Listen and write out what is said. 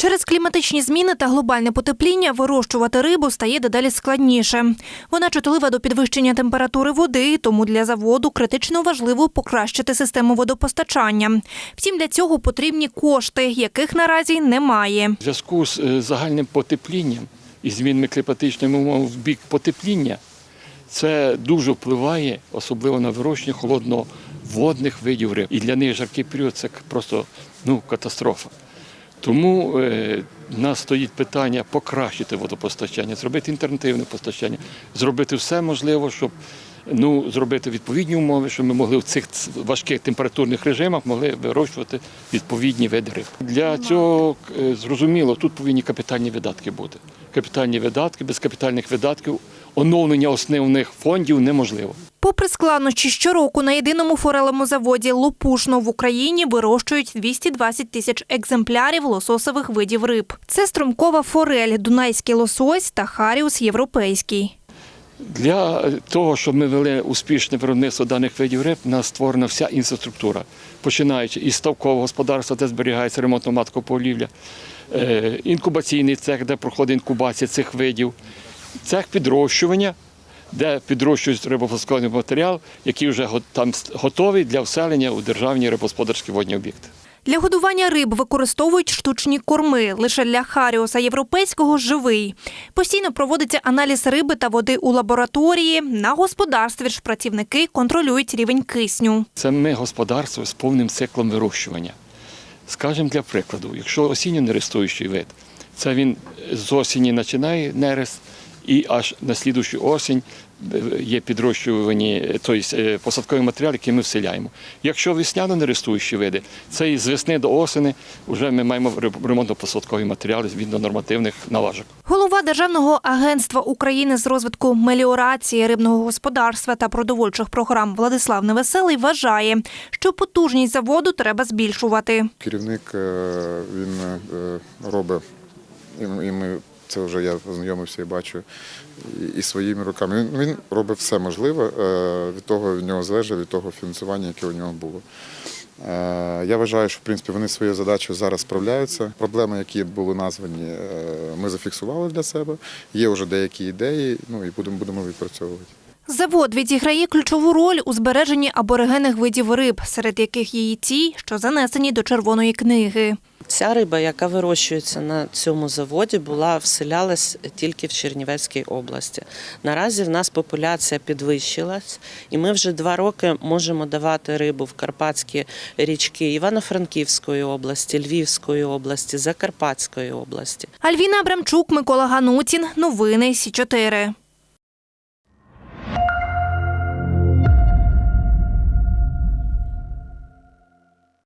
Через кліматичні зміни та глобальне потепління вирощувати рибу стає дедалі складніше. Вона чутлива до підвищення температури води, тому для заводу критично важливо покращити систему водопостачання. Втім, для цього потрібні кошти, яких наразі немає. В зв'язку з е, загальним потеплінням і змінами кліматичних умов в бік потепління, це дуже впливає, особливо на вирощення холодноводних видів риб. І для них жаркий період це просто ну, катастрофа. Тому е, в нас стоїть питання покращити водопостачання, зробити інтернативне постачання, зробити все можливе, щоб ну, зробити відповідні умови, щоб ми могли в цих важких температурних режимах могли вирощувати відповідні види риб. Для цього е, зрозуміло, тут повинні капітальні видатки бути. Капітальні видатки, без капітальних видатків оновлення основних фондів неможливо. Попри складнощі, щороку на єдиному форелевому заводі Лопушно в Україні вирощують 220 тисяч екземплярів лососових видів риб. Це струмкова форель, дунайський лосось та харіус європейський. Для того, щоб ми вели успішне виробництво даних видів риб, у нас створена вся інфраструктура, починаючи із ставкового господарства, де зберігається ремонтно матко полівля, е, інкубаційний цех, де проходить інкубація цих видів, цех підрощування, де підрощують рибовосковий матеріал, який вже там готовий для вселення у державні рибогосподарські водні об'єкти. Для годування риб використовують штучні корми. Лише для харіуса європейського живий. Постійно проводиться аналіз риби та води у лабораторії. На господарстві ж працівники контролюють рівень кисню. Це ми господарство з повним циклом вирощування. Скажемо для прикладу, якщо осінньо нерестуючий вид, це він з осені починає нерест і аж на слідущу осінь е, є підрощувані, тобто е, посадковий матеріал, який ми вселяємо. Якщо весняно нерестуючі види, це і з весни до осені вже ми маємо ремонтно-посадкові матеріали згідно нормативних налажок. Голова Державного агентства України з розвитку меліорації рибного господарства та продовольчих програм Владислав Невеселий вважає, що потужність заводу треба збільшувати. Керівник е, він е, робить, і ми це вже я знайомився і бачу і, своїми руками. Він, він робив все можливе е, від того від нього залежить, від того фінансування, яке у нього було. Е, Я вважаю, що в принципі вони своєю задачею зараз справляються. Проблеми, які були названі, е, ми зафіксували для себе. Є вже деякі ідеї, ну і будемо будемо відпрацьовувати. Завод відіграє ключову роль у збереженні аборигенних видів риб, серед яких є і ті, що занесені до червоної книги. Ця риба, яка вирощується на цьому заводі, була вселялась тільки в Чернівецькій області. Наразі в нас популяція підвищилась, і ми вже два роки можемо давати рибу в Карпатські річки Івано-Франківської області, Львівської області, Закарпатської області. Альвіна Абрамчук, Микола Ганутін. Новини Сі 4